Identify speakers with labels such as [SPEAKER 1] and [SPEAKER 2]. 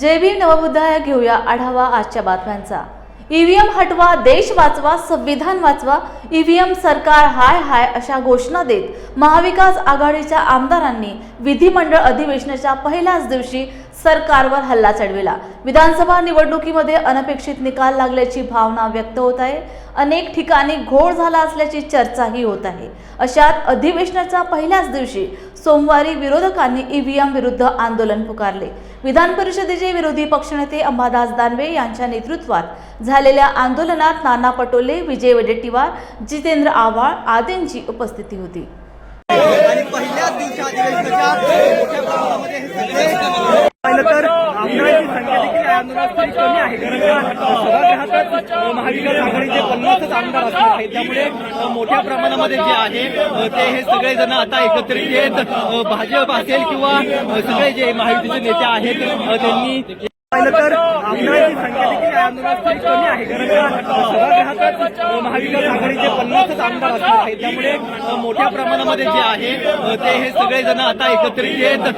[SPEAKER 1] जय नवबुद्धाया घेऊया आढावा आजच्या बातम्यांचा. ईव्हीएम हटवा देश वाचवा संविधान वाचवा ईव्हीएम सरकार हाय हाय अशा घोषणा देत महाविकास आघाडीच्या आमदारांनी विधिमंडळ अधिवेशनाच्या पहिल्याच दिवशी सरकारवर हल्ला चढविला. विधानसभा निवडणुकीमध्ये अनपेक्षित निकाल लागल्याची भावना व्यक्त होत आहे. अनेक ठिकाणी घोळ झाला असल्याची चर्चाही होत आहे. अशात अधिवेशनाच्या पहिल्याच दिवशी सोमवारी विरोधकांनी ईव्हीएम विरुद्ध आंदोलन पुकारले. विधान परिषदेचे विरोधी पक्षनेते अंबादास दानवे यांच्या नेतृत्वात झालेल्या आंदोलनात नाना पटोले विजय वडेट्टीवार जितेंद्र आव्हाड आदींची उपस्थिती होती.
[SPEAKER 2] पहिल्याच दिवशी अधिवेशनाच्या मोठ्या प्रमाणामध्ये हे सगळे पाहिलं तर आमदारांची संख्या देखील या आंदोलनात कमी आहे. सभागृहातच महाविकास आघाडीचे पन्नासच आमदार असणार आहेत. त्यामुळे मोठ्या प्रमाणामध्ये जे आहे ते हे सगळे जण आता एकत्रित येत भाजप असेल किंवा सगळे जे महायुतीचे नेते आहेत त्यांनी पाहिलं तर आमदारांची संख्या देखील या आंदोलनात कमी आहे. सभागृहातच महाविकास आघाडीचे पन्नासच आमदार असणार आहेत. त्यामुळे मोठ्या प्रमाणामध्ये जे आहे ते हे सगळे जण आता एकत्रित येत